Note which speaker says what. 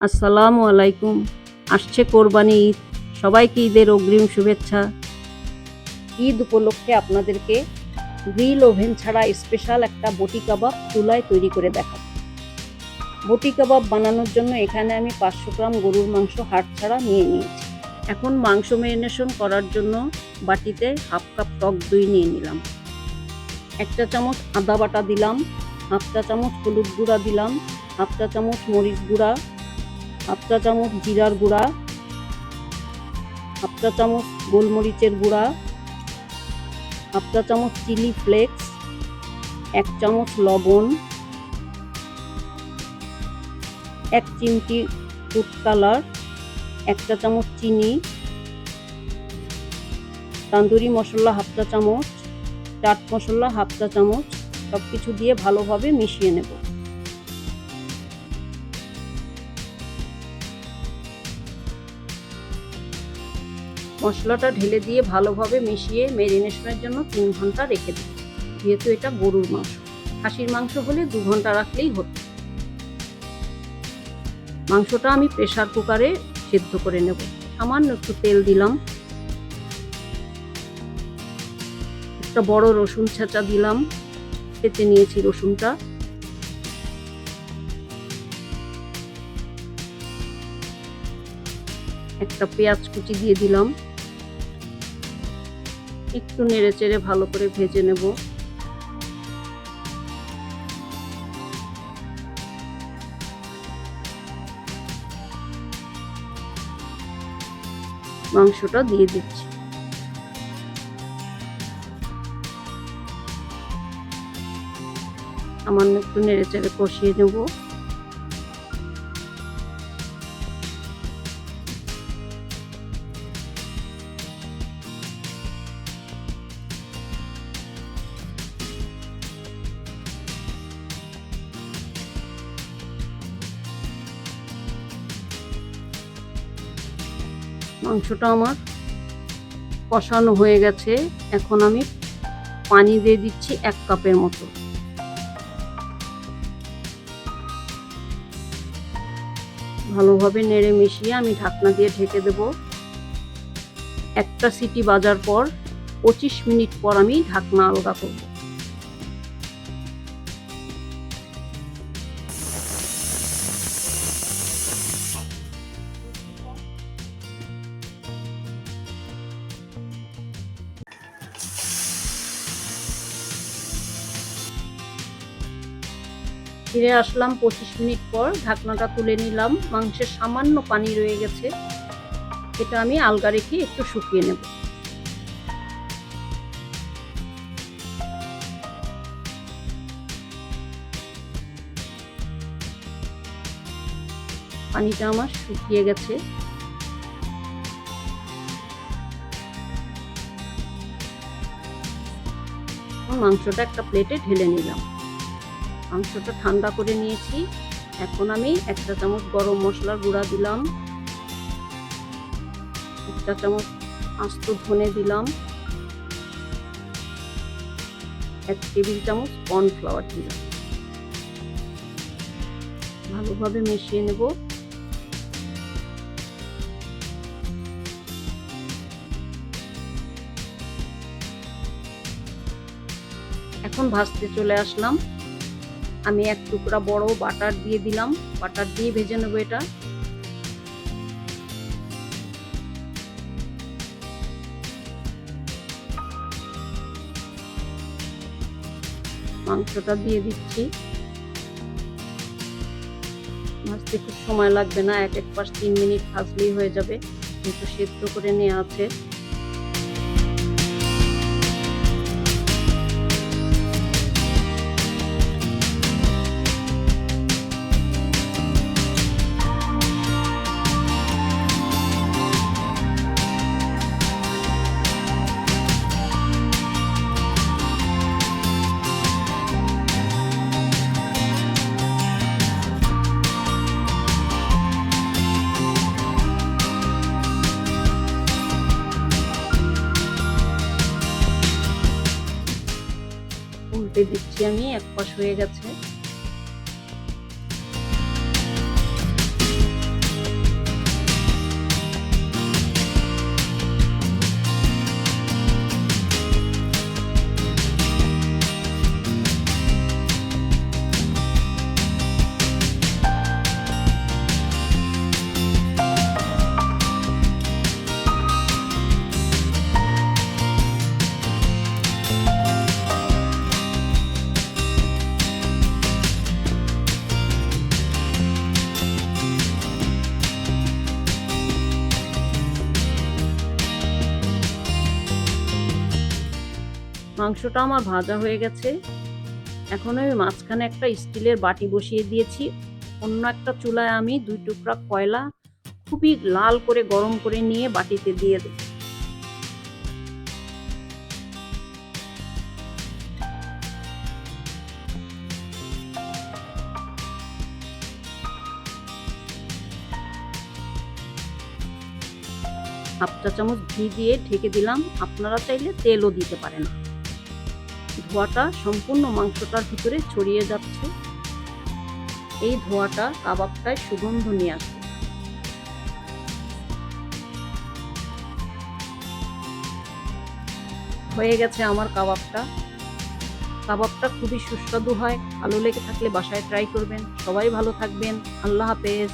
Speaker 1: আসসালামু আলাইকুম। আসছে কোরবানি ঈদ। সবাইকে ঈদের অগ্রিম শুভেচ্ছা। ঈদ উপলক্ষে আপনাদেরকে গ্রিল ওভেন ছাড়া স্পেশাল একটা বটি কাবাব চুলায় তৈরি করে দেখাবো। বটি কাবাব বানানোর জন্য এখানে আমি পাঁচশো গ্রাম গরুর মাংস হাড় ছাড়া নিয়ে নিয়েছি। এখন মাংস ম্যারিনেশন করার জন্য বাটিতে হাফ কাপ টক দই নিয়ে নিলাম। একটা চামচ আদা বাটা দিলাম, হাফ চা চামচ হলুদ গুঁড়া দিলাম, হাফ চা চামচ মরিচ গুঁড়া হাফ চা চামচ জিরার গুঁড়া হাফ চা চামচ গোলমরিচের গুঁড়া হাফ চা চামচ চিলি ফ্লেক্স, এক চামচ লবণ, এক চিমটি ফুড কালার এক চা চামচ চিনি, তান্দুরি মশলা হাফ চা চামচ, চাট মশলা হাফ চা চামচ সব কিছু দিয়ে ভালোভাবে মিশিয়ে নেব। মশলাটা ঢেলে দিয়ে ভালোভাবে মিশিয়ে মেরিনেশনের জন্য তিন ঘণ্টা রেখে দিই, যেহেতু এটা গরুর মাংস। খাসির মাংস হলে দু ঘণ্টা রাখলেই হতো। মাংসটা আমি প্রেসার কুকারে সেদ্ধ করে নেব। সামান্য একটু তেল দিলাম। একটা বড় রসুন ছেঁচা দিলাম। কেটে নিয়েছি রসুনটা। একটা পেঁয়াজ কুচি দিয়ে দিলাম। একটু নেড়ে চেড়ে ভালো করে ভেজে নেব। মাংসটা দিয়ে দিচ্ছি। সামান্য একটু নেড়ে চেড়ে কষিয়ে নেব। মাংসটা আমার কষানো হয়ে গেছে। এখন আমি পানি দিয়ে দিচ্ছি এক কাপের মতো। ভালোভাবে নেড়ে মিশিয়ে আমি ঢাকনা দিয়ে ঢেকে দেব। একটা সিটি বাজার পর পঁচিশ মিনিট পর আমি ঢাকনা আলগা করব। ফিরে আসলাম পঁচিশ মিনিট পর। ঢাকনাটা তুলে নিলাম। মাংসের সামান্য পানি রয়ে গেছে। এটা আমি আলগা রেখে একটু শুকিয়ে নেব। পানিটা আমার শুকিয়ে গেছে। মাংসটা একটা প্লেটে ঢেলে নিলাম। মাংসটা ঠান্ডা করে নিয়েছি। এখন আমি একটা চামচ গরম মশলার গুঁড়া দিলাম। একটা চামচ আস্ত ধনে দিলাম। এক টেবিল চামচ কর্নফ্লাওয়ার দিলাম। ভালোভাবে মিশিয়ে নেব। এখন ভাজতে চলে আসলাম। আমি এক টুকরা বড় বাটার দিয়ে দিলাম। বাটার দিয়ে ভেজে নেব এটা। মাংসটা দিয়ে দিচ্ছি। ভাজতে খুব সময় লাগবে না, এক এক পাশ তিন মিনিট ভাজলেই হয়ে যাবে। কিন্তু সেদ্ধ করে নেওয়া আছে। উল্টে দিচ্ছি আমি এক পাশ হয়ে গেছে। মাংসটা আমার ভাজা হয়ে গেছে। এখন আমি মাঝখানে একটা স্টিলের বাটি বসিয়ে দিয়েছি। অন্য একটা চুলায় আমি দুই টুকরা কয়লা খুবই লাল করে গরম করে নিয়ে বাটিতে দিয়ে দেব। হাফ চা চামচ ঘি দিয়ে ঢেকে দিলাম। আপনারা চাইলে তেলও দিতে পারেন। ধোয়াটা সম্পূর্ণ মাংসটার ভিতরে ছড়িয়ে যাচ্ছে। এই ধোয়াটা কাবাবটায় সুগন্ধ নিয়ে আসবে। হয়ে গেছে আমার কাবাবটা। কাবাবটা খুবই সুস্বাদু হয়। ভালো লেগে থাকলে বাসায় ট্রাই করবেন। সবাই ভালো থাকবেন। আল্লাহ হাফেজ।